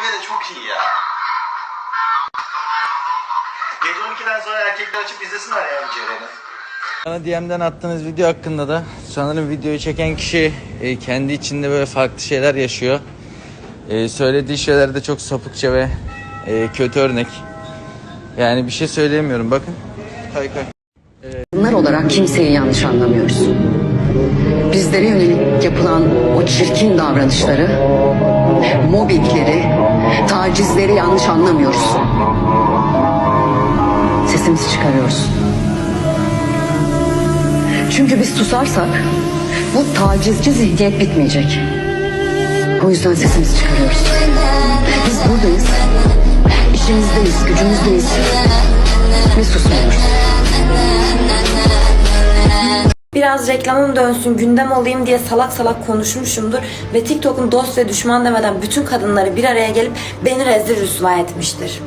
şive de çok iyi ya. Gece 12'den sonra erkekler açıp izlesinler ya Ceren'i. Bana DM'den attığınız video hakkında da sanırım videoyu çeken kişi e, kendi içinde böyle farklı şeyler yaşıyor. E, söylediği şeyler de çok sapıkça ve e, kötü örnek. Yani bir şey söyleyemiyorum bakın. Kay kay. Bunlar olarak kimseyi yanlış anlamıyoruz. Bizlere yönelik yapılan o çirkin davranışları, mobbingleri, tacizleri yanlış anlamıyoruz. Sesimizi çıkarıyoruz. Çünkü biz susarsak bu tacizci zihniyet bitmeyecek. O yüzden sesimizi çıkarıyoruz. Biz buradayız, işimizdeyiz, gücümüzdeyiz ve susmuyoruz. Biraz reklamım dönsün, gündem olayım diye salak salak konuşmuşumdur ve TikTok'un dost ve düşman demeden bütün kadınları bir araya gelip beni rezil rüsva etmiştir.